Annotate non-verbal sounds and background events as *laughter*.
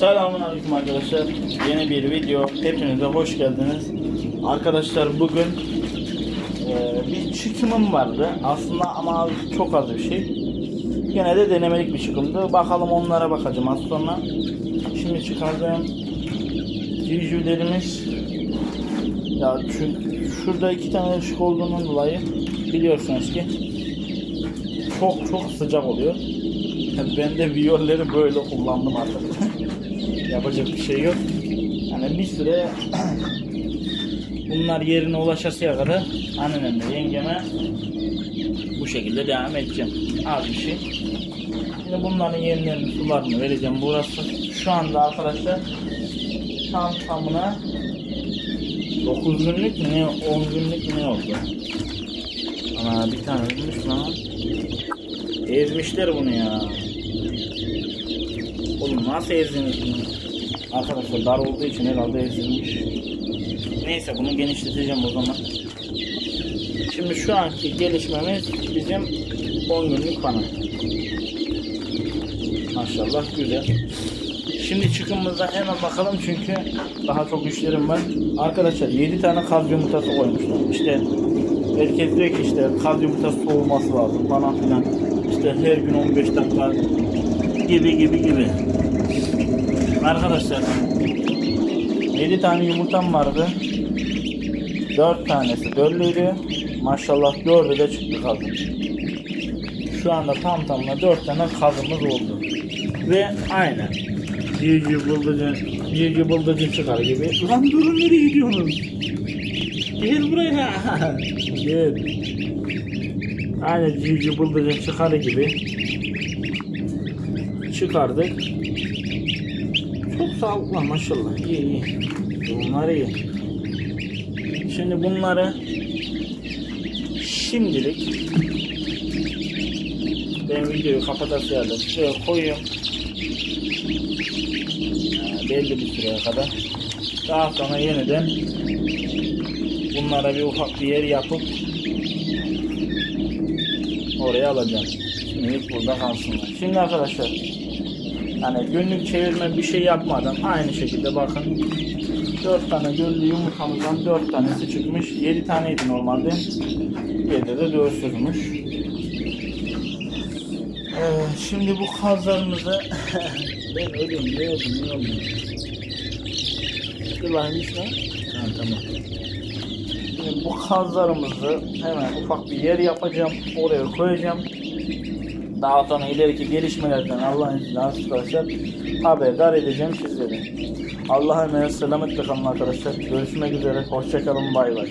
Selamünaleyküm arkadaşlar. Yeni bir video. Hepinize hoş geldiniz. Arkadaşlar bugün e, bir çıkımım vardı. Aslında ama çok az bir şey. Yine de denemelik bir çıkımdı. Bakalım onlara bakacağım az sonra. Şimdi çıkardığım civcivlerimiz ya çünkü şurada iki tane ışık olduğundan dolayı biliyorsunuz ki çok çok sıcak oluyor. Ben de viyolleri böyle kullandım artık. *laughs* Yapacak bir şey yok. Yani bir süre *clears throat* bunlar yerine ulaşasıya kadar annemle yengeme bu şekilde devam edeceğim. Az bir şey. Şimdi bunların yemlerini, sularını vereceğim. Burası şu anda arkadaşlar tam tamına 9 günlük mü ne 10 günlük mü ne oldu? Ana bir tane ölmüş lan. Ezmişler bunu ya. Oğlum nasıl ezdiniz bunu? Arkadaşlar dar olduğu için herhalde ezilmiş. Neyse bunu genişleteceğim o zaman. Şimdi şu anki gelişmemiz bizim 10 günlük falan. Maşallah güzel. Şimdi çıkımımıza hemen bakalım çünkü daha çok işlerim var. Arkadaşlar 7 tane kaz yumurtası koymuşlar. İşte herkes diyor ki işte kaz yumurtası soğuması lazım falan filan. İşte her gün 15 dakika gibi gibi gibi. Arkadaşlar 7 tane yumurtam vardı. 4 tanesi döllüydü. Maşallah 4'ü de çıktı kazım. Şu anda tam tamına 4 tane kazımız oldu. Ve aynen Civciv bıldırcın, civciv bıldırcın çıkar gibi. Lan durun nereye gidiyorsunuz? Gel buraya. *laughs* Gel. Aynen civciv bıldırcın çıkarı gibi. Çıkardık. Çok sağlıklı maşallah. İyi iyi. Bunlar iyi. Şimdi bunları şimdilik ben videoyu kapatasıyordum. Şöyle koyuyorum. Ee, belli bir süreye kadar. Daha sonra yeniden bunlara bir ufak bir yer yapıp oraya alacağım. Şimdilik burada kalsınlar. Şimdi arkadaşlar yani günlük çevirme bir şey yapmadan aynı şekilde bakın 4 tane göllü yumurtamızdan 4 tanesi çıkmış. 7 taneydi normalde. 7 de 4 sürmüş. Ee, şimdi bu kazlarımızı *laughs* ben ölüyorum ne oldu ne oldu Kılaymış lan ha, tamam şimdi bu kazlarımızı hemen ufak bir yer yapacağım oraya koyacağım daha sonra ileriki gelişmelerden Allah'ın izniyle arkadaşlar haberdar edeceğim sizlere. Allah'a emanet selametle kalın arkadaşlar. Görüşmek üzere. Hoşçakalın. Bay bay.